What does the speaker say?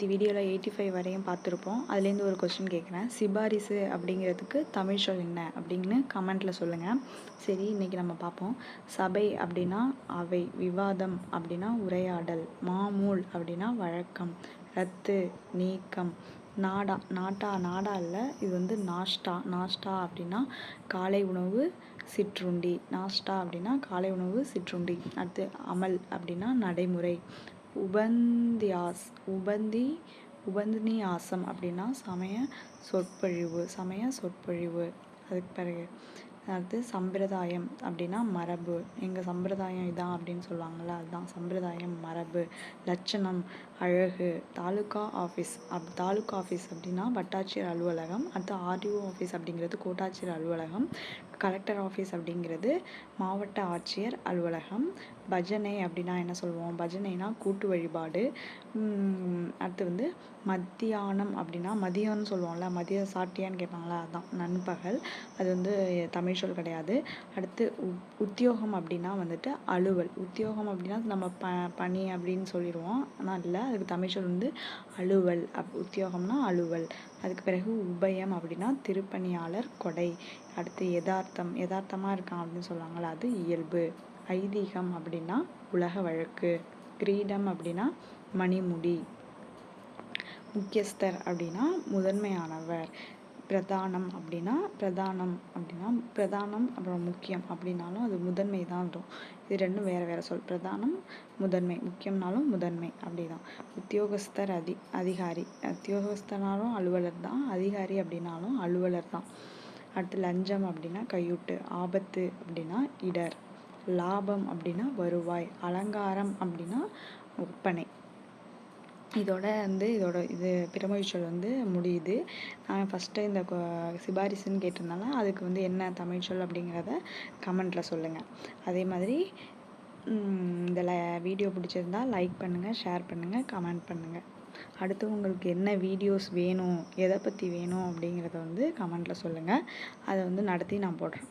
இந்த வீடியோவில் eighty five வரையும் பார்த்துருப்போம். அதுலேருந்து ஒரு கொஸ்டின் கேட்குறேன். சிபாரிசு அப்படிங்கிறதுக்கு தமிழ் சொல் என்ன? அப்படின்னு கமெண்ட்டில் சொல்லுங்கள் சரி இன்றைக்கி நம்ம பார்ப்போம். சபை அப்படின்னா அவை விவாதம் அப்படின்னா உரையாடல் மாமூல் அப்படின்னா வழக்கம் ரத்து நீக்கம் நாடா நாட்டா நாடா இல்லை இது வந்து நாஷ்டா நாஷ்டா அப்படின்னா காலை உணவு சிற்றுண்டி நாஷ்டா அப்படின்னா காலை உணவு சிற்றுண்டி அடுத்து அமல் அப்படின்னா நடைமுறை உபந்தியாஸ் உபந்தி உபந்தினியாசம் அப்படின்னா சமய சொற்பொழிவு சமய சொற்பொழிவு. அதுக்கு பிறகு அடுத்து சம்பிரதாயம் அப்படின்னா மரபு. எங்கள் சம்பிரதாயம் இதான் அப்படின்னு சொல்லுவாங்கள்ல அதுதான் சம்பிரதாயம் மரபு லட்சணம் அழகு. தாலுக்கா ஆஃபீஸ் அப் தாலுக்கா ஆஃபீஸ் அப்படின்னா வட்டாட்சியர் அலுவலகம் அடுத்து ஆர்டிஓ ஆஃபீஸ் அப்படிங்கிறது கோட்டாட்சியர் அலுவலகம் கலெக்டர் ஆஃபீஸ் அப்படிங்கிறது மாவட்ட ஆட்சியர் அலுவலகம் பஜனை அப்படின்னா என்ன சொல்லுவோம்? பஜனைனா கூட்டு வழிபாடு. அடுத்து வந்து மத்தியானம் அப்படின்னா மதியம்னு சொல்லுவோம்ல மதியம் சாட்டியான்னு கேட்பாங்களா அதுதான் நண்பகல். அது வந்து தமிழ் கமர்ஷியல் கிடையாது. அடுத்து உத்தியோகம் அப்படின்னா வந்துட்டு அலுவல். உத்தியோகம் அப்படின்னா நம்ம ப பணி அப்படின்னு சொல்லிடுவோம். ஆனால் இல்லை அதுக்கு தமிழ் சொல் வந்து அலுவல். அப் உத்தியோகம்னா அலுவல். அதுக்கு பிறகு உபயம் அப்படின்னா திருப்பணியாளர் கொடை. அடுத்து யதார்த்தம். யதார்த்தமாக இருக்கான் அப்படின்னு சொல்லுவாங்கள்ல அது இயல்பு. ஐதீகம் அப்படின்னா உலக வழக்கு. கிரீடம் அப்படின்னா மணிமுடி. முக்கியஸ்தர் அப்படின்னா முதன்மையானவர். பிரதானம் அப்படின்னா பிரதானம் அப்படின்னா பிரதானம் அப்புறம் முக்கியம் அப்படின்னாலும் அது முதன்மை தான் வரும் இது ரெண்டும் வேறு வேறு சொல். பிரதானம் முதன்மை. முக்கியம்னாலும் முதன்மை. அப்படி தான் உத்தியோகஸ்தர் அதி அதிகாரி. உத்தியோகஸ்தனாலும் அலுவலர் தான். அதிகாரி அப்படின்னாலும் அலுவலர் தான். அடுத்து லஞ்சம் அப்படின்னா கையூட்டு. ஆபத்து அப்படின்னா இடர். லாபம் அப்படின்னா வருவாய். அலங்காரம் அப்படின்னா ஒப்பனை. இதோட வந்து இதோட இது பிரமொழிச்சொல் வந்து முடியுது. நான் ஃபஸ்ட்டு இந்த சிபாரிசுன்னு கேட்டிருந்தால அதுக்கு வந்து என்ன தமிழ் சொல் அப்படிங்கிறத கமெண்ட்டில் சொல்லுங்கள் அதே மாதிரி இதில் வீடியோ பிடிச்சிருந்தா லைக் பண்ணுங்கள் ஷேர் பண்ணுங்கள் கமெண்ட் பண்ணுங்கள் அடுத்து உங்களுக்கு என்ன வீடியோஸ் வேணும் எதை பற்றி வேணும் அப்படிங்கிறத வந்து கமெண்ட்டில் சொல்லுங்கள் அதை வந்து நடத்தி நான் போடுறேன்.